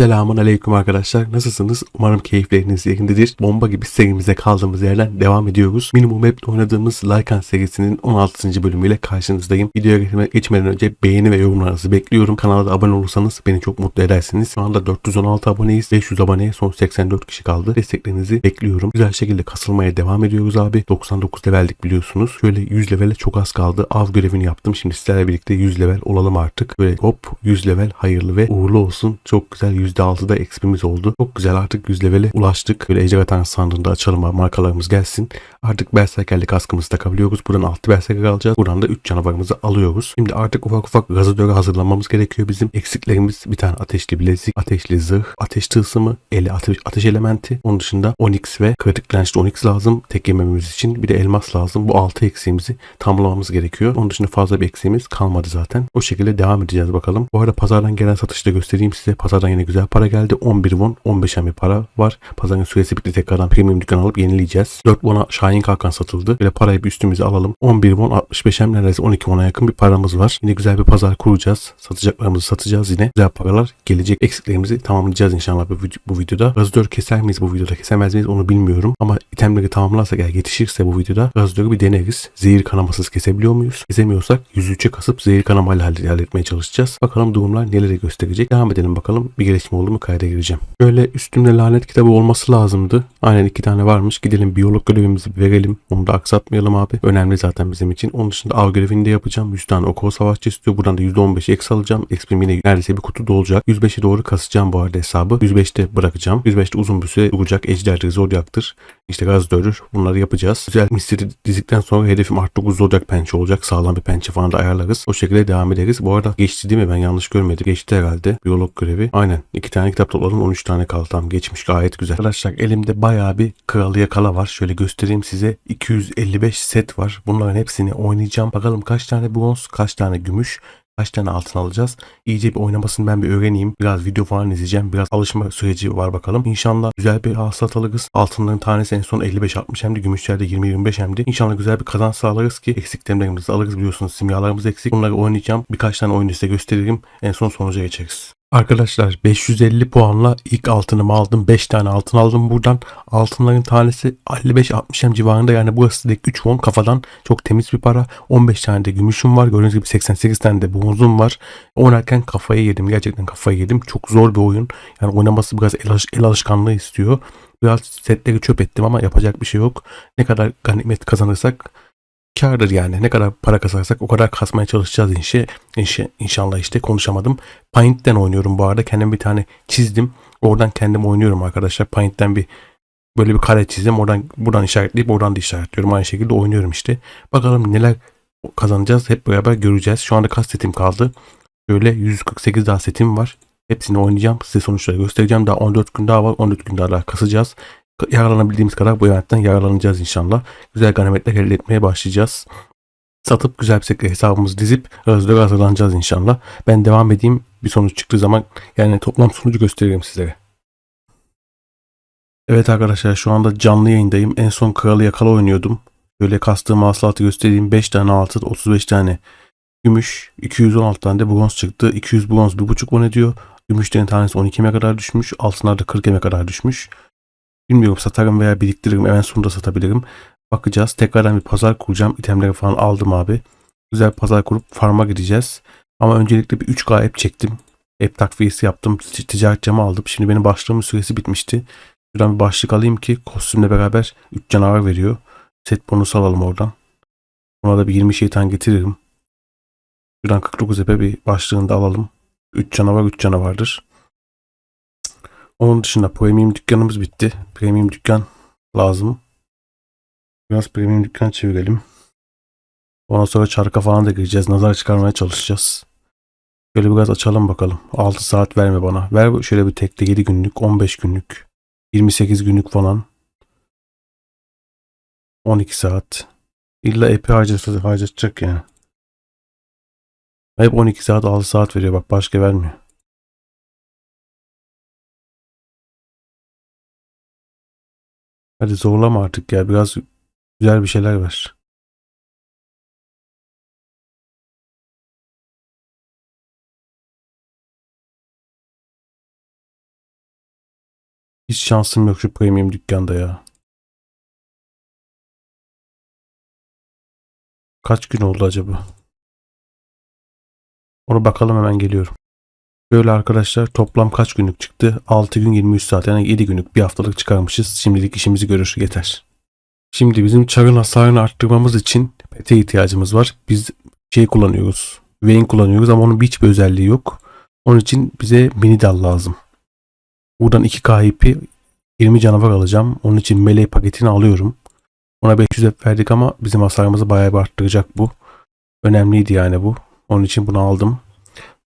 Selamun aleyküm arkadaşlar. Nasılsınız? Umarım keyifleriniz yerindedir. Bomba gibi serimize kaldığımız yerden devam ediyoruz. Minimum Map'te oynadığımız Lycan serisinin 16. bölümüyle karşınızdayım. Videoya geçme- geçmeden önce beğeni ve yorumlarınızı bekliyorum. Kanala da abone olursanız beni çok mutlu edersiniz. Şu anda 416 aboneyiz. 500 aboneye son 84 kişi kaldı. Desteklerinizi bekliyorum. Güzel şekilde kasılmaya devam ediyoruz abi. 99 leveldik biliyorsunuz. Şöyle 100 levele çok az kaldı. Av görevini yaptım. Şimdi sizlerle birlikte 100 level olalım artık. Böyle hop 100 level hayırlı ve uğurlu olsun. Çok güzel %6'da XP'miz oldu. Çok güzel artık 100 levele ulaştık. Böyle ejderha tanrısı sandığında açalım abi. Markalarımız gelsin. Artık berserkerlik kaskımızı takabiliyoruz. Buradan 6 berserker alacağız. Buradan da 3 canavarımızı alıyoruz. Şimdi artık ufak ufak gazadöre hazırlanmamız gerekiyor bizim. Eksiklerimiz bir tane ateşli bilezik, ateşli zırh, ateş tılsımı, eli ateş, ateş elementi. Onun dışında onyx ve kritik dirençli onyx lazım. Tek yememiz için. Bir de elmas lazım. Bu 6 eksiğimizi tamamlamamız gerekiyor. Onun dışında fazla bir eksiğimiz kalmadı zaten. O şekilde devam edeceğiz bakalım. Bu arada pazardan gelen satışı da göstereyim size. Pazardan yine güzel para geldi. 11 won, 15 bir para var. Pazarın süresi bitti. Tekrardan premium dükkan alıp yenileyeceğiz. 4 won'a Şahin Kalkan satıldı. Böyle parayı bir üstümüze alalım. 11 won 65 hem neredeyse 12 won'a yakın bir paramız var. Yine güzel bir pazar kuracağız. Satacaklarımızı satacağız yine. Güzel paralar gelecek. Eksiklerimizi tamamlayacağız inşallah bu, bu videoda. Razor keser miyiz bu videoda kesemez miyiz onu bilmiyorum. Ama itemleri tamamlarsak eğer yetişirse bu videoda Razor'u bir deneriz. Zehir kanamasız kesebiliyor muyuz? Kesemiyorsak 103'e kasıp zehir kanamayla halle- halletmeye çalışacağız. Bakalım durumlar nelere gösterecek. Devam edelim bakalım. Bir gelişme oldu mu kayda gireceğim. Böyle üstümde lanet kitabı olması lazımdı. Aynen iki tane varmış. Gidelim biyolog görevimizi verelim. Onu da aksatmayalım abi. Önemli zaten bizim için. Onun dışında av görevini de yapacağım. 100 tane okul savaşçı istiyor. Buradan da %15 eks alacağım. Exp'im yine neredeyse bir kutu dolacak. 105'e doğru kasacağım bu arada hesabı. 105'te bırakacağım. 105'te uzun bir süre duracak. Ejderdir, Zodiac'tır. İşte Gazdör'ür. Bunları yapacağız. Güzel misteri dizdikten sonra hedefim artık 9 Zodiac pençe olacak. Sağlam bir pençe falan da ayarlarız. O şekilde devam ederiz. Bu arada geçti değil mi? Ben yanlış görmedim. Geçti herhalde. Biyolog görevi. Aynen. 2 tane kitap topladım. 13 tane kaldı. Tamam geçmiş. Gayet güzel. Arkadaşlar elimde bayağı bir kralı yakala var. Şöyle göstereyim size. 255 set var. Bunların hepsini oynayacağım. Bakalım kaç tane bronz, kaç tane gümüş, kaç tane altın alacağız. İyice bir oynamasını ben bir öğreneyim. Biraz video falan izleyeceğim. Biraz alışma süreci var bakalım. İnşallah güzel bir hasılat alırız. Altınların tanesi en son 55-60 hem de gümüşlerde 20-25 hem de. İnşallah güzel bir kazanç sağlarız ki eksiklerimizi alırız biliyorsunuz. Simyalarımız eksik. Bunları oynayacağım. Birkaç tane oyunu size gösteririm. En son sonuca geçeriz. Arkadaşlar 550 puanla ilk altınımı aldım. 5 tane altın aldım buradan. Altınların tanesi 55-60 hem civarında yani burası direkt 3 won kafadan çok temiz bir para. 15 tane de gümüşüm var. Gördüğünüz gibi 88 tane de bronzum var. Oynarken kafayı yedim. Gerçekten kafayı yedim. Çok zor bir oyun. Yani oynaması biraz el, alış- el alışkanlığı istiyor. Biraz setleri çöp ettim ama yapacak bir şey yok. Ne kadar ganimet kazanırsak kardır yani. Ne kadar para kazanırsak o kadar kasmaya çalışacağız inşi, inşi, inşallah işte konuşamadım. Paint'ten oynuyorum bu arada. Kendim bir tane çizdim. Oradan kendim oynuyorum arkadaşlar. Paint'ten bir böyle bir kare çizdim. Oradan buradan işaretleyip oradan da işaretliyorum. Aynı şekilde oynuyorum işte. Bakalım neler kazanacağız. Hep beraber göreceğiz. Şu anda kaç setim kaldı? Böyle 148 daha setim var. Hepsini oynayacağım. Size sonuçları göstereceğim. Daha 14 gün daha var. 14 gün daha kasacağız. Yararlanabildiğimiz kadar bu eventten yararlanacağız inşallah. Güzel ganimetler elde etmeye başlayacağız. Satıp güzel bir şekilde hesabımızı dizip özlere hazırlanacağız inşallah. Ben devam edeyim. Bir sonuç çıktığı zaman yani toplam sonucu gösteririm sizlere. Evet arkadaşlar şu anda canlı yayındayım. En son kralı yakala oynuyordum. Böyle kastığım hasılatı göstereyim. 5 tane altın, 35 tane gümüş, 216 tane de bronz çıktı. 200 bronz 1.5 won ediyor. Gümüşlerin tanesi 12 eme kadar düşmüş. Altınlar da 40 eme kadar düşmüş. Bilmiyorum satarım veya biriktiririm. Hemen sonunda satabilirim. Bakacağız. Tekrardan bir pazar kuracağım. İtemleri falan aldım abi. Güzel pazar kurup farma gideceğiz. Ama öncelikle bir 3K app çektim. App takviyesi yaptım. Ticaret camı aldım. Şimdi benim başlığımın süresi bitmişti. Şuradan bir başlık alayım ki kostümle beraber 3 canavar veriyor. Set bonusu alalım oradan. Ona da bir 20 şeytan getiririm. Şuradan 49 epe bir başlığını da alalım. 3 canavar 3 canavardır. Onun dışında premium dükkanımız bitti. Premium dükkan lazım. Biraz premium dükkan çevirelim. Ondan sonra çarka falan da gireceğiz. Nazar çıkarmaya çalışacağız. Şöyle biraz açalım bakalım. 6 saat verme bana. Ver şöyle bir tekte 7 günlük, 15 günlük, 28 günlük falan. 12 saat. İlla harcatacak, harcatacak yani. Hep 12 saat 6 saat veriyor bak başka vermiyor. Hadi zorlama artık ya biraz güzel bir şeyler ver. Hiç şansım yok şu premium dükkanda ya. Kaç gün oldu acaba? Onu bakalım hemen geliyorum. Böyle arkadaşlar toplam kaç günlük çıktı? 6 gün 23 saat yani 7 günlük bir haftalık çıkarmışız. Şimdilik işimizi görür yeter. Şimdi bizim çarın hasarını arttırmamız için pete ihtiyacımız var. Biz şey kullanıyoruz. Vayne kullanıyoruz ama onun hiçbir özelliği yok. Onun için bize mini dal lazım. Buradan 2 KIP 20 canavar alacağım. Onun için melee paketini alıyorum. Ona 500 hep verdik ama bizim hasarımızı bayağı bir arttıracak bu. Önemliydi yani bu. Onun için bunu aldım.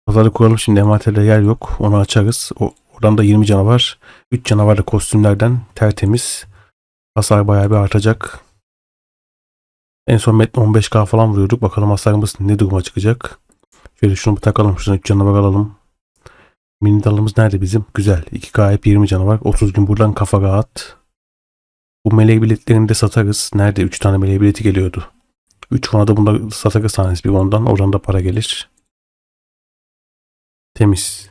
Pazarı kuralım şimdi envanterde yer yok. Onu açarız. O, oradan da 20 canavar. 3 canavar da kostümlerden tertemiz. Hasar bayağı bir artacak. En son metre 15k falan vuruyorduk. Bakalım hasarımız ne duruma çıkacak. Şöyle şunu bir takalım. Şuna 3 canavar alalım. Mini dalımız nerede bizim? Güzel. 2k hep 20 canavar. 30 gün buradan kafa rahat. Bu meleği biletlerini de satarız. Nerede? 3 tane meleği bileti geliyordu. 3 da bunda satarız tanesi bir ondan. Oradan da para gelir. Temiz.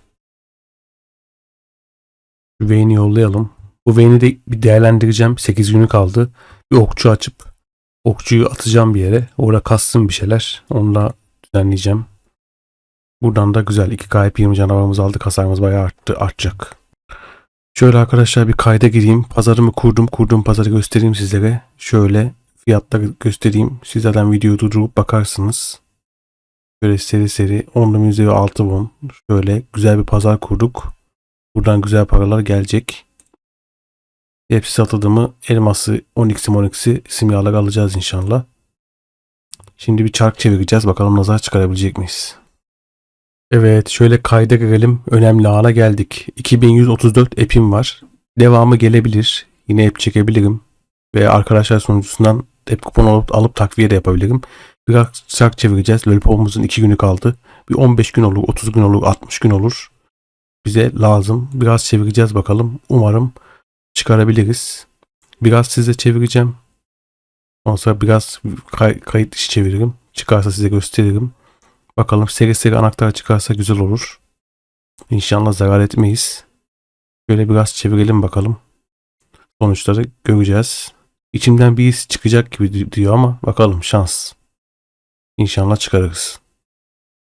Vayne'i yollayalım. Bu Vayne'i de bir değerlendireceğim. 8 günü kaldı. Bir okçu açıp okçuyu atacağım bir yere. Orada kassın bir şeyler. Onunla düzenleyeceğim. Buradan da güzel 2 kayıp 20 canavarımızı aldık. Hasarımız bayağı arttı, artacak. Şöyle arkadaşlar bir kayda gireyim. Pazarımı kurdum. Kurduğum pazarı göstereyim sizlere. Şöyle fiyatları göstereyim. Siz zaten videoyu durdurup bakarsınız. Böyle seri seri 10 müze ve 6 won. Şöyle güzel bir pazar kurduk. Buradan güzel paralar gelecek. Hepsi satıldı mı elması 12'si 12'si simyalar alacağız inşallah. Şimdi bir çark çevireceğiz. Bakalım nazar çıkarabilecek miyiz? Evet şöyle kayda girelim. Önemli ana geldik. 2134 epim var. Devamı gelebilir. Yine ep çekebilirim. Ve arkadaşlar sunucusundan ep kupon alıp, alıp takviye de yapabilirim. Biraz çark çevireceğiz. Lollipop'umuzun 2 günü kaldı. Bir 15 gün olur, 30 gün olur, 60 gün olur. Bize lazım. Biraz çevireceğiz bakalım. Umarım çıkarabiliriz. Biraz size çevireceğim. Ondan sonra biraz kay- kayıt dışı çeviririm. Çıkarsa size gösteririm. Bakalım seri seri anahtar çıkarsa güzel olur. İnşallah zarar etmeyiz. Böyle biraz çevirelim bakalım. Sonuçları göreceğiz. İçimden bir his çıkacak gibi diyor ama bakalım şans. İnşallah çıkarırız.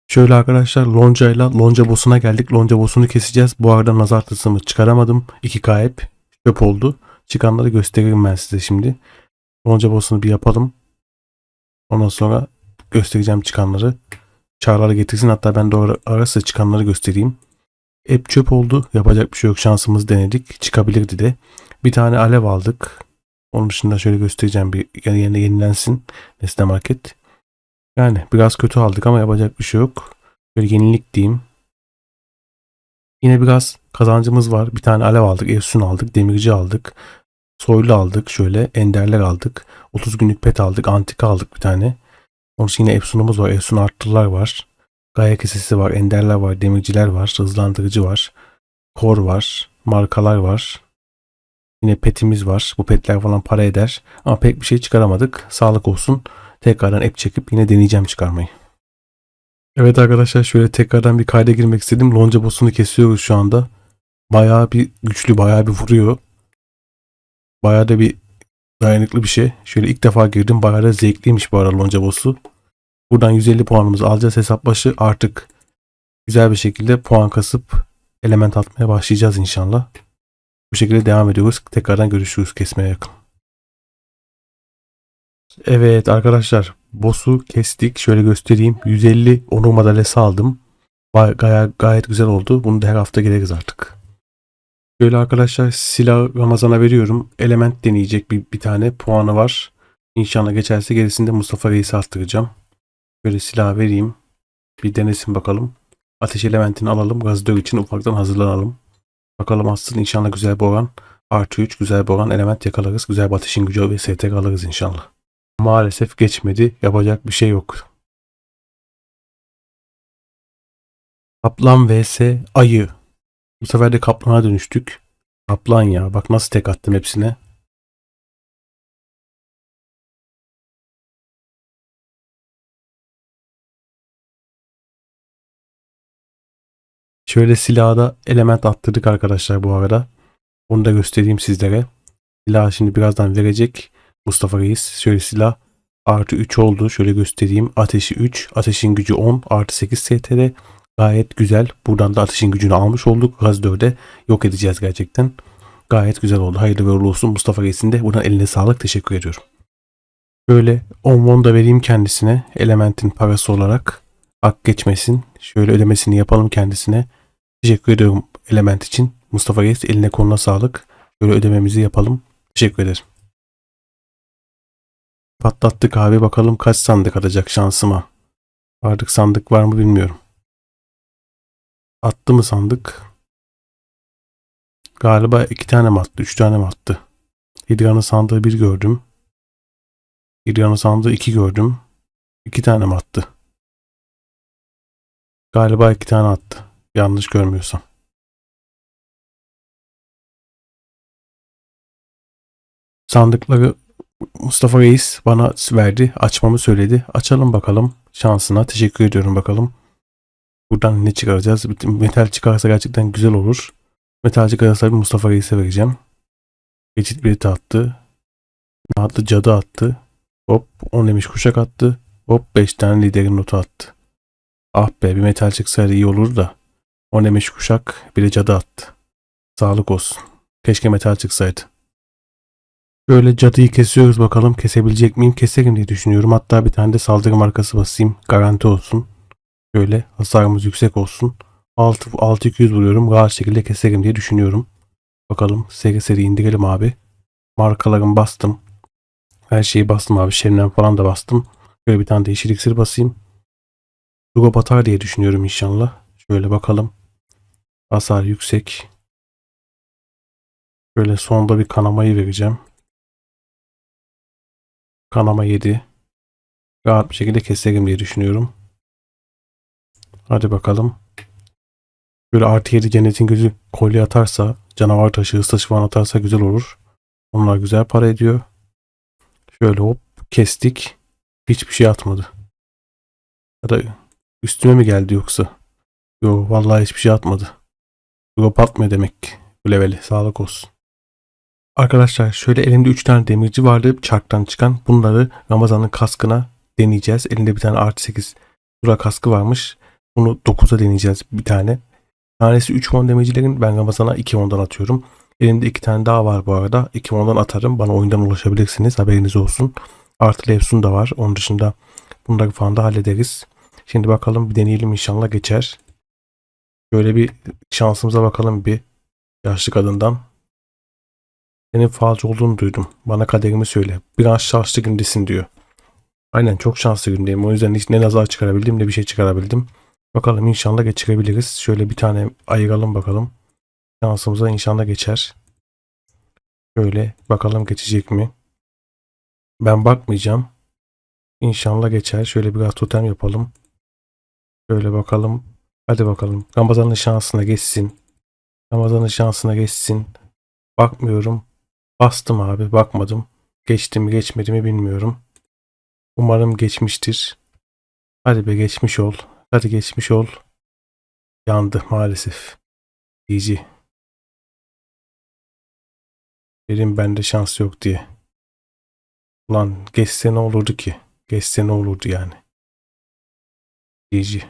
Şöyle arkadaşlar loncayla lonca boss'una geldik. Lonca boss'unu keseceğiz. Bu arada nazar tılsımı çıkaramadım. 2 kayıp çöp oldu. Çıkanları gösteririm ben size şimdi. Lonca boss'unu bir yapalım. Ondan sonra göstereceğim çıkanları. Çağrıları getirsin. Hatta ben de arası çıkanları göstereyim. Hep çöp oldu. Yapacak bir şey yok. Şansımız denedik. Çıkabilirdi de. Bir tane alev aldık. Onun dışında şöyle göstereceğim bir yerine yenilensin. Nesne market. Yani biraz kötü aldık ama yapacak bir şey yok. Böyle yenilik diyeyim. Yine biraz kazancımız var. Bir tane alev aldık. Efsun aldık. Demirci aldık. Soylu aldık. Şöyle enderler aldık. 30 günlük pet aldık. Antika aldık bir tane. Onun için yine Efsun'umuz var. Efsun arttırılar var. Gaya kesesi var. Enderler var. Demirciler var. Hızlandırıcı var. Kor var. Markalar var. Yine petimiz var. Bu petler falan para eder. Ama pek bir şey çıkaramadık. Sağlık olsun. Tekrardan app çekip yine deneyeceğim çıkarmayı. Evet arkadaşlar şöyle tekrardan bir kayda girmek istedim. Lonca boss'unu kesiyoruz şu anda. Bayağı bir güçlü, bayağı bir vuruyor. Bayağı da bir dayanıklı bir şey. Şöyle ilk defa girdim. Bayağı da zevkliymiş bu arada lonca boss'u. Buradan 150 puanımızı alacağız hesap başı. Artık güzel bir şekilde puan kasıp element atmaya başlayacağız inşallah. Bu şekilde devam ediyoruz. Tekrardan görüşürüz kesmeye yakın. Evet arkadaşlar boss'u kestik. Şöyle göstereyim. 150 onur madalyası aldım. Gay- gayet, gayet güzel oldu. Bunu da her hafta gireriz artık. Şöyle arkadaşlar silah Ramazan'a veriyorum. Element deneyecek bir, bir tane puanı var. İnşallah geçerse gerisinde Mustafa Reis'i arttıracağım. Böyle silah vereyim. Bir denesin bakalım. Ateş elementini alalım. Gazidör için ufaktan hazırlanalım. Bakalım aslında inşallah güzel bir oran. Artı 3 güzel bir oran element yakalarız. Güzel bir ateşin gücü ve STK alırız inşallah. Maalesef geçmedi. Yapacak bir şey yok. Kaplan vs ayı. Bu sefer de kaplana dönüştük. Kaplan ya. Bak nasıl tek attım hepsine. Şöyle silahda element attırdık arkadaşlar bu arada. Onu da göstereyim sizlere. Silah şimdi birazdan verecek. Mustafa Reis. Şöyle silah artı 3 oldu. Şöyle göstereyim. Ateşi 3. Ateşin gücü 10. Artı 8 STR. Gayet güzel. Buradan da ateşin gücünü almış olduk. Gaz 4'e yok edeceğiz gerçekten. Gayet güzel oldu. Hayırlı ve uğurlu olsun Mustafa Reis'in de. Buradan eline sağlık. Teşekkür ediyorum. Böyle 10 won da vereyim kendisine. Elementin parası olarak. Hak geçmesin. Şöyle ödemesini yapalım kendisine. Teşekkür ediyorum element için. Mustafa Reis eline koluna sağlık. Şöyle ödememizi yapalım. Teşekkür ederim. Patlattık abi bakalım kaç sandık atacak şansıma. Artık sandık var mı bilmiyorum. Attı mı sandık? Galiba iki tane mi attı? Üç tane mi attı? Hidra'nın sandığı bir gördüm. Hidra'nın sandığı iki gördüm. İki tane mi attı? Galiba iki tane attı. Yanlış görmüyorsam. Sandıkları Mustafa Reis bana verdi. Açmamı söyledi. Açalım bakalım şansına. Teşekkür ediyorum bakalım. Buradan ne çıkaracağız? Metal çıkarsa gerçekten güzel olur. Metal çıkarsa Mustafa Reis'e vereceğim. Geçit bileti attı. Ne attı? Cadı attı. Hop 10 demiş kuşak attı. Hop 5 tane liderin notu attı. Ah be bir metal çıksaydı iyi olur da. 10 demiş kuşak bir de cadı attı. Sağlık olsun. Keşke metal çıksaydı. Böyle cadıyı kesiyoruz bakalım kesebilecek miyim? Keserim diye düşünüyorum. Hatta bir tane de saldırı markası basayım. Garanti olsun. Şöyle hasarımız yüksek olsun. 6, 6200 vuruyorum. Rahat şekilde keserim diye düşünüyorum. Bakalım seri seri indirelim abi. Markalarımı bastım. Her şeyi bastım abi. Şemden falan da bastım. Şöyle bir tane de yeşil iksir basayım. Drop atar diye düşünüyorum inşallah. Şöyle bakalım. Hasar yüksek. Şöyle sonda bir kanamayı vereceğim. Kanama 7. Rahat bir şekilde keserim diye düşünüyorum. Hadi bakalım. Böyle artı 7 cennetin gözü kolye atarsa, canavar taşı, hız falan atarsa güzel olur. Onlar güzel para ediyor. Şöyle hop kestik. Hiçbir şey atmadı. Ya da üstüme mi geldi yoksa? Yo vallahi hiçbir şey atmadı. Drop atmıyor demek ki. Bu leveli. Sağlık olsun. Arkadaşlar şöyle elimde 3 tane demirci vardı çarktan çıkan. Bunları Ramazan'ın kaskına deneyeceğiz. Elinde bir tane artı 8 dura kaskı varmış. Bunu 9'a deneyeceğiz bir tane. Tanesi 3 won demircilerin ben Ramazan'a 2 won'dan atıyorum. Elimde 2 tane daha var bu arada. 2 won'dan atarım. Bana oyundan ulaşabilirsiniz. Haberiniz olsun. Artı Levsun da var. Onun dışında bunları falan da hallederiz. Şimdi bakalım bir deneyelim inşallah geçer. Şöyle bir şansımıza bakalım bir yaşlı kadından. Senin falcı olduğunu duydum. Bana kaderimi söyle. Biraz şanslı gündesin diyor. Aynen çok şanslı gündeyim. O yüzden hiç ne nazar çıkarabildim ne bir şey çıkarabildim. Bakalım inşallah geçirebiliriz. Şöyle bir tane ayıralım bakalım. Şansımıza inşallah geçer. Şöyle bakalım geçecek mi? Ben bakmayacağım. İnşallah geçer. Şöyle biraz totem yapalım. Şöyle bakalım. Hadi bakalım. Ramazan'ın şansına geçsin. Ramazan'ın şansına geçsin. Bakmıyorum. Bastım abi bakmadım. Geçti mi geçmedi mi bilmiyorum. Umarım geçmiştir. Hadi be geçmiş ol. Hadi geçmiş ol. Yandı maalesef. GG. Dedim bende şans yok diye. Ulan geçse ne olurdu ki? Geçse ne olurdu yani? GG.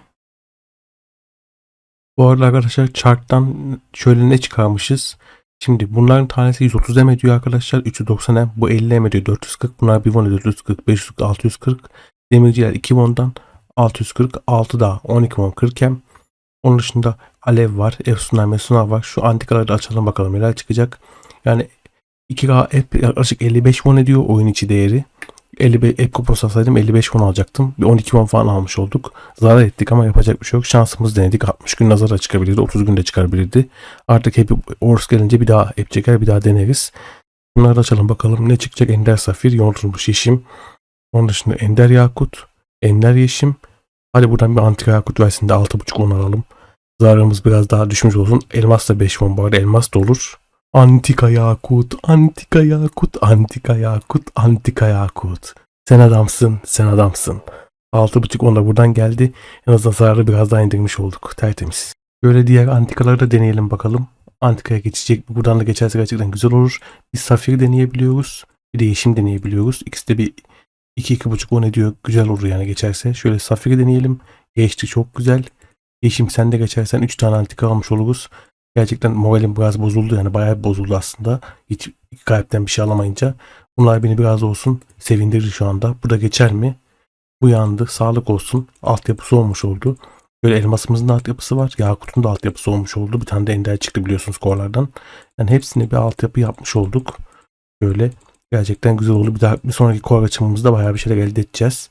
Bu arada arkadaşlar chart'tan şöyle ne çıkarmışız? Şimdi bunların tanesi 130 M ediyor arkadaşlar. 390 M. Bu 50 M ediyor 440. Bunlar 1 won ediyor 440, 540, 640. Demirciler 2 won'dan 640, 6 daha 12 won 40 M. Onun dışında Alev var. Efsunlar, Mesunlar var. Şu antikaları da açalım bakalım neler çıkacak. Yani 2K app yaklaşık 55 won ediyor oyun içi değeri. 55 app kupon satsaydım 55 won alacaktım. Bir 12 won falan almış olduk. Zarar ettik ama yapacak bir şey yok. Şansımız denedik. 60 gün nazara çıkabilirdi. 30 günde çıkabilirdi. Artık hep Ors gelince bir daha app çeker bir daha deneriz. Bunları açalım bakalım ne çıkacak. Ender Safir, yoğrulmuş yeşim. Onun dışında Ender Yakut, Ender Yeşim. Hadi buradan bir Antika Yakut versin de 6.5 won alalım. Zararımız biraz daha düşmüş olsun. Elmas da 5 won bari elmas da olur. Antika Yakut, Antika Yakut, Antika Yakut, Antika Yakut. Sen adamsın, sen adamsın. 6.5 onda buradan geldi. En azından zararı biraz daha indirmiş olduk. Tertemiz. Böyle diğer antikaları da deneyelim bakalım. Antika'ya geçecek. Buradan da geçerse gerçekten güzel olur. Bir safir deneyebiliyoruz. Bir de yeşim deneyebiliyoruz. İkisi de bir 2-2.5 o ne diyor güzel olur yani geçerse. Şöyle safiri deneyelim. Geçti çok güzel. Yeşim sen de geçersen 3 tane antika almış oluruz. Gerçekten moralim biraz bozuldu yani bayağı bozuldu aslında. Hiç kalpten bir şey alamayınca. Bunlar beni biraz olsun sevindirdi şu anda. Bu da geçer mi? Bu yandı. Sağlık olsun. Altyapısı olmuş oldu. Böyle elmasımızın da altyapısı var. Yakut'un da altyapısı olmuş oldu. Bir tane de ender çıktı biliyorsunuz korlardan. Yani hepsine bir altyapı yapmış olduk. Böyle gerçekten güzel oldu. Bir daha bir sonraki kor açımımızda bayağı bir şeyler elde edeceğiz.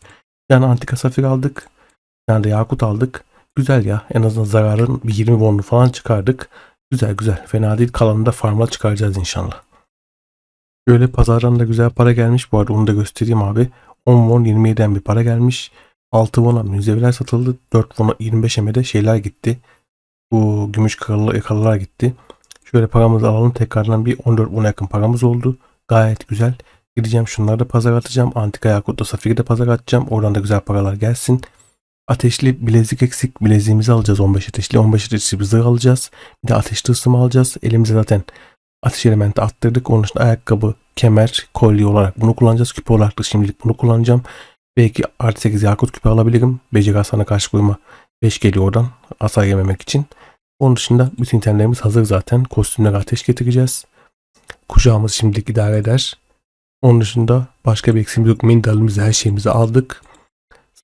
Tane antika safir aldık. Tane de yakut aldık. Güzel ya. En azından zararın bir 20 bonlu falan çıkardık. Güzel güzel. Fena değil. Kalanını da farmla çıkaracağız inşallah. Böyle pazardan da güzel para gelmiş. Bu arada onu da göstereyim abi. 10 won 27'den bir para gelmiş. 6 won'a müzeviler satıldı. 4 won'a 25 de şeyler gitti. Bu gümüş karalı yakalılar gitti. Şöyle paramızı alalım. Tekrardan bir 14 won'a yakın paramız oldu. Gayet güzel. Gideceğim şunları da pazar atacağım. Antika Yakut'ta Safir'i de pazar atacağım. Oradan da güzel paralar gelsin. Ateşli bilezik eksik. Bileziğimizi alacağız 15 ateşli. 15 ateşli bir zırh alacağız. Bir de ateşli ısımı alacağız. Elimize zaten ateş elementi attırdık. Onun için ayakkabı, kemer, kolye olarak bunu kullanacağız. Küpe olarak da şimdilik bunu kullanacağım. Belki artı 8 yakut küpe alabilirim. Beceri hasarına karşı koyma 5 geliyor oradan. Hasar yememek için. Onun dışında bütün itemlerimiz hazır zaten. Kostümlere ateş getireceğiz. Kuşağımız şimdilik idare eder. Onun dışında başka bir eksiğimiz yok. Mindalimizi her şeyimizi aldık.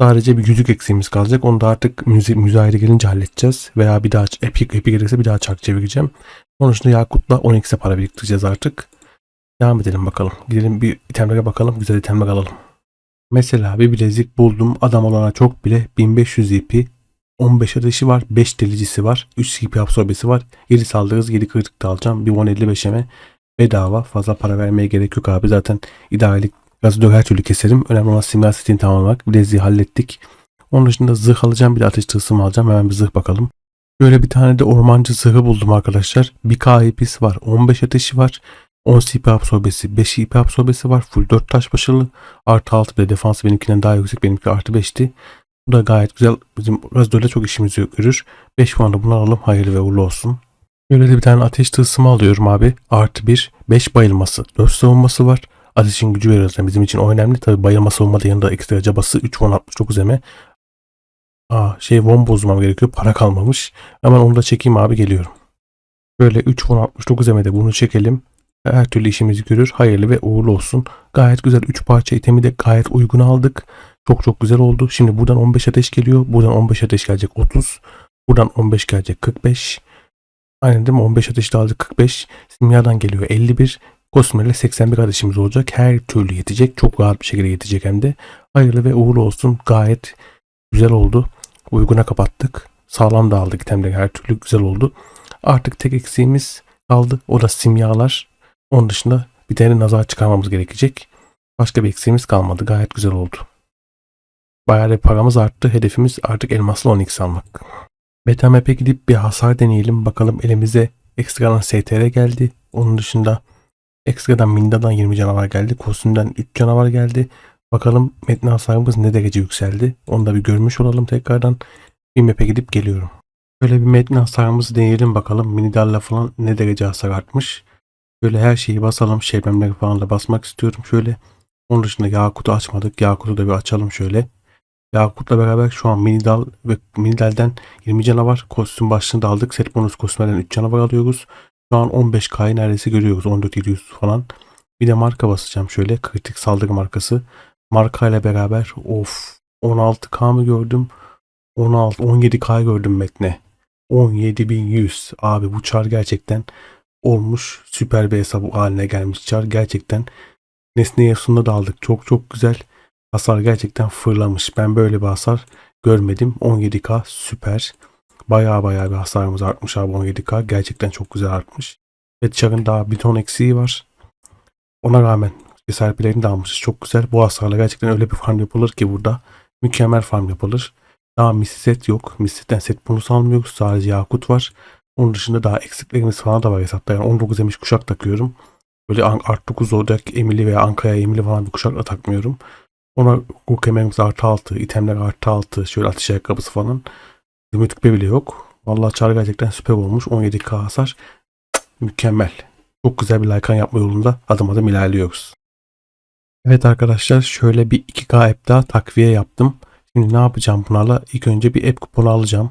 Sadece bir yüzük eksiğimiz kalacak. Onu da artık müze, müzayede gelince halledeceğiz. Veya bir daha epik epik gelirse bir daha çark çevireceğim. Onun dışında Yakut'la 12'se para biriktireceğiz artık. Devam edelim bakalım. Gidelim bir itemlere bakalım. Güzel itemler alalım. Mesela bir bilezik buldum. Adam olana çok bile 1500 ip 15 ateşi var, 5 delicisi var, 3 ip absorbesi var, 7 saldırız, 7 kritik de alacağım. Bir 155'eme bedava. Fazla para vermeye gerek yok abi. Zaten idarelik gazı her türlü keserim. Önemli olan simya setini tamamlamak. Bileziği hallettik. Onun dışında zırh alacağım. Bir de ateş tılsımı alacağım. Hemen bir zırh bakalım. Böyle bir tane de ormancı zırhı buldum arkadaşlar. Bir KIP'si var. 15 ateşi var. 10 CP absorbesi, 5 IP absorbesi var. Full 4 taş başarılı. Artı 6 bir de defansı benimkinden daha yüksek. Benimki artı 5'ti. Bu da gayet güzel. Bizim Razdo'yla çok işimizi görür. 5 puan da bunu alalım. Hayırlı ve uğurlu olsun. Böyle de bir tane ateş tılsımı alıyorum abi. Artı 1. 5 bayılması. 4 savunması var. Ateşin gücü veriyoruz. Yani bizim için o önemli. Tabi bayılma savunma da yanında ekstra cabası. 3 won 69 eme. Aa şey won bozmam gerekiyor. Para kalmamış. Hemen onu da çekeyim abi geliyorum. Böyle 3 won 69 eme de bunu çekelim. Her türlü işimizi görür. Hayırlı ve uğurlu olsun. Gayet güzel 3 parça itemi de gayet uygun aldık. Çok çok güzel oldu. Şimdi buradan 15 ateş geliyor. Buradan 15 ateş gelecek 30. Buradan 15 gelecek 45. Aynen değil mi? 15 ateşli aldık 45. Simyadan geliyor 51. Kosmer'le 81 ateşimiz olacak. Her türlü yetecek. Çok rahat bir şekilde yetecek hem de. Hayırlı ve uğurlu olsun. Gayet güzel oldu. Uyguna kapattık. Sağlam da aldık itemleri her türlü güzel oldu. Artık tek eksiğimiz kaldı. O da simyalar. Onun dışında bir tane nazar çıkarmamız gerekecek. Başka bir eksiğimiz kalmadı. Gayet güzel oldu. Bayağı da paramız arttı. Hedefimiz artık elmaslı 10x almak. Beta map'e gidip bir hasar deneyelim. Bakalım elimize ekstradan STR geldi. Onun dışında ekstradan Minda'dan 20 canavar geldi. Kostümden 3 canavar geldi. Bakalım metni hasarımız ne derece yükseldi. Onu da bir görmüş olalım tekrardan. Bir map'e gidip geliyorum. Böyle bir metni hasarımızı deneyelim bakalım. Minidarla falan ne derece hasar artmış. Böyle her şeyi basalım. Şebnemleri falan da basmak istiyorum şöyle. Onun dışında Yakut'u açmadık. Yakut'u da bir açalım şöyle. Yakut'la beraber şu an Minidal ve Minidal'den 20 canavar kostüm başlığını da aldık. Set bonus kostümlerden 3 canavar alıyoruz. Şu an 15K'yı neredeyse görüyoruz. 14.700 falan. Bir de marka basacağım şöyle. Kritik saldırı markası. Marka ile beraber of 16K mı gördüm? 16 17K gördüm metne. 17.100 abi bu çar gerçekten olmuş süper bir hesap haline gelmiş çar gerçekten nesne yasında da aldık çok çok güzel hasar gerçekten fırlamış ben böyle bir hasar görmedim 17k süper baya baya bir hasarımız artmış abi 17k gerçekten çok güzel artmış. Ve çarın daha bir ton eksiği var. Ona rağmen cesaretlerini de almışız. Çok güzel. Bu hasarla gerçekten öyle bir farm yapılır ki burada. Mükemmel farm yapılır. Daha misset yok. Missetten set bonus almıyoruz sadece yakut var. Onun dışında daha eksiklerimiz falan da var hesapta. Yani 19 emiş kuşak takıyorum. Böyle Art 9 Zodiac Emili veya Ankara Emili falan bir kuşakla takmıyorum. Ona bu kemerimiz artı 6, itemler artı 6, şöyle atış ayakkabısı falan. Zümrüt küpe bile yok. Vallahi çar gerçekten süper olmuş. 17k hasar. Mükemmel. Çok güzel bir Lycan yapma yolunda adım adım ilerliyoruz. Evet arkadaşlar şöyle bir 2K app daha takviye yaptım. Şimdi ne yapacağım bunlarla? İlk önce bir app kuponu alacağım.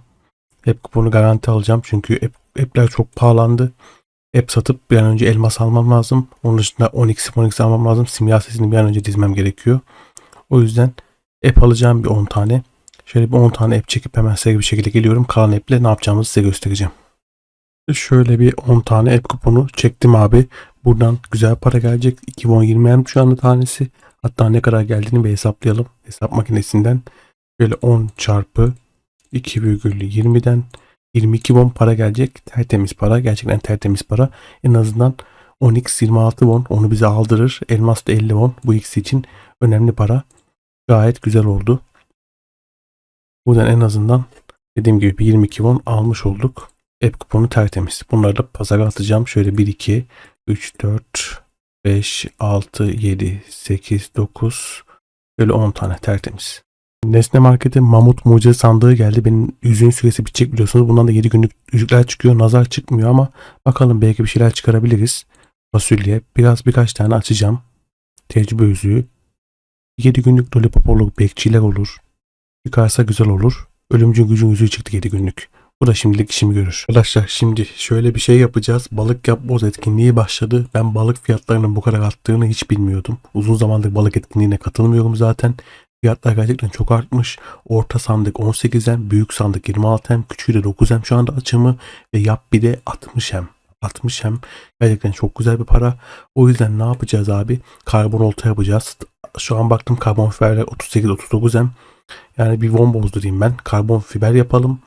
App kuponu garanti alacağım çünkü app, app'ler çok pahalandı. App satıp bir an önce elmas almam lazım. Onun dışında 10x 10x almam lazım. Simya sesini bir an önce dizmem gerekiyor. O yüzden app alacağım bir 10 tane. Şöyle bir 10 tane app çekip hemen size bir şekilde geliyorum. Kalan app'le ne yapacağımızı size göstereceğim. Şöyle bir 10 tane app kuponu çektim abi. Buradan güzel para gelecek. 2020 hem şu anda tanesi. Hatta ne kadar geldiğini bir hesaplayalım. Hesap makinesinden. Şöyle 10 çarpı 2,20'den 22 won para gelecek. Tertemiz para. Gerçekten tertemiz para. En azından 10x 26 won onu bize aldırır. Elmas da 50 won. Bu ikisi için önemli para. Gayet güzel oldu. Buradan en azından dediğim gibi bir 22 won almış olduk. App kuponu tertemiz. Bunları da pazara atacağım. Şöyle 1, 2, 3, 4, 5, 6, 7, 8, 9, böyle 10 tane tertemiz. Nesne Market'e Mamut Mucize sandığı geldi. Benim yüzüğün süresi bitecek biliyorsunuz. Bundan da 7 günlük yüzükler çıkıyor. Nazar çıkmıyor ama bakalım belki bir şeyler çıkarabiliriz. Fasulye. Biraz birkaç tane açacağım. Tecrübe yüzüğü. 7 günlük lollipop olur. Bekçiler olur. Çıkarsa güzel olur. Ölümcül gücün yüzüğü çıktı 7 günlük. Bu da şimdilik işimi görür. Arkadaşlar şimdi şöyle bir şey yapacağız. Balık yap boz etkinliği başladı. Ben balık fiyatlarının bu kadar arttığını hiç bilmiyordum. Uzun zamandır balık etkinliğine katılmıyorum zaten. Fiyatlar gerçekten çok artmış. Orta sandık 18'em, büyük sandık 26'em, küçüğü de 9'em şu anda açımı ve yap bir de 60'em. 60'em gerçekten çok güzel bir para. O yüzden ne yapacağız abi? Karbon olta yapacağız. Şu an baktım karbon fiberler 38-39'em. Yani bir von bozdurayım ben. Karbon fiber yapalım.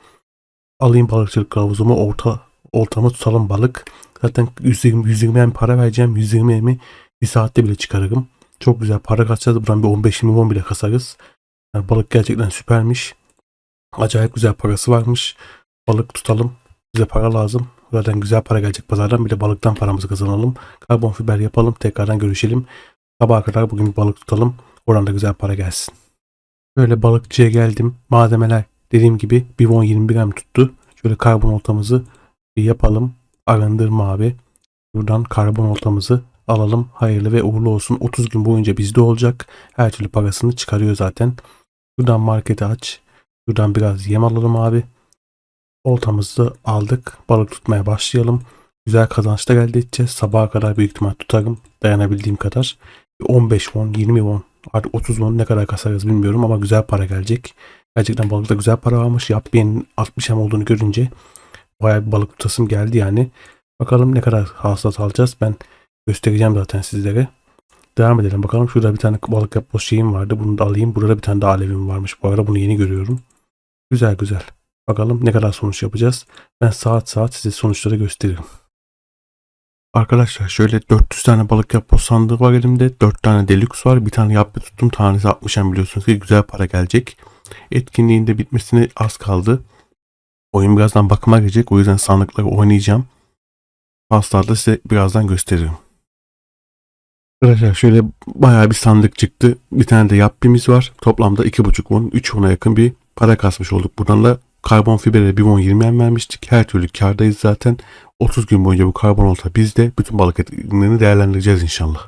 Alayım balıkçılık kılavuzumu orta oltamı tutalım balık. Zaten 120, 120 em para vereceğim. 120 emi bir saatte bile çıkarırım. Çok güzel para kaçacağız. Buradan bir 15 milyon bile kasarız. Yani balık gerçekten süpermiş. Acayip güzel parası varmış. Balık tutalım. Bize para lazım. Zaten güzel para gelecek pazardan. Bir de balıktan paramızı kazanalım. Karbon fiber yapalım. Tekrardan görüşelim. Sabaha kadar bugün bir balık tutalım. Oradan da güzel para gelsin. Böyle balıkçıya geldim. Malzemeler dediğim gibi 10 21 gram tuttu. Şöyle karbon oltamızı yapalım. Arındırma abi. Buradan karbon oltamızı alalım. Hayırlı ve uğurlu olsun. 30 gün boyunca bizde olacak. Her türlü parasını çıkarıyor zaten. Buradan marketi aç. Buradan biraz yem alalım abi. Oltamızı aldık. Balık tutmaya başlayalım. Güzel kazançlar elde edeceğiz. Sabaha kadar büyük ihtimal tutarım. Dayanabildiğim kadar. 15 won, 20 won, artık 30 won ne kadar kasarız bilmiyorum ama güzel para gelecek. Gerçekten balıkta güzel para varmış. Yapbiye'nin 60 hem olduğunu görünce bayağı bir balık tutasım geldi yani. Bakalım ne kadar hasılat alacağız. Ben göstereceğim zaten sizlere. Devam edelim bakalım. Şurada bir tane balık yapboz şeyim vardı. Bunu da alayım. Burada bir tane daha alevim varmış. Bu arada bunu yeni görüyorum. Güzel güzel. Bakalım ne kadar sonuç yapacağız. Ben saat saat size sonuçları gösteririm. Arkadaşlar şöyle 400 tane balık yapboz sandığı var elimde. 4 tane deluxe var. Bir tane yapı tuttum. Tanesi 60 hem biliyorsunuz ki güzel para gelecek. Etkinliğin de bitmesine az kaldı. Oyun birazdan bakıma girecek. O yüzden sandıkları oynayacağım. Paslarda size birazdan gösteririm. Arkadaşlar şöyle bayağı bir sandık çıktı. Bir tane de yapbimiz var. Toplamda 2.5 won, 3 won'a yakın bir para kasmış olduk. Buradan da karbon fibere 1 won 20 yen vermiştik. Her türlü kardayız zaten. 30 gün boyunca bu karbon olta bizde. Bütün balık etkinliğini değerlendireceğiz inşallah.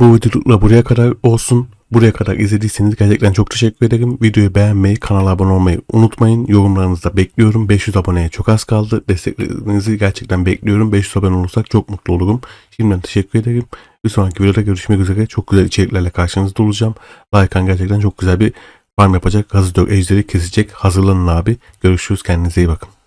Bu videolukla buraya kadar olsun. Buraya kadar izlediyseniz gerçekten çok teşekkür ederim. Videoyu beğenmeyi, kanala abone olmayı unutmayın. Yorumlarınızı da bekliyorum. 500 aboneye çok az kaldı. Desteklerinizi gerçekten bekliyorum. 500 abone olursak çok mutlu olurum. Şimdiden teşekkür ederim. Bir sonraki videoda görüşmek üzere. Çok güzel içeriklerle karşınızda olacağım. Lycan gerçekten çok güzel bir farm yapacak. Gazı ejderi kesecek. Hazırlanın abi. Görüşürüz. Kendinize iyi bakın.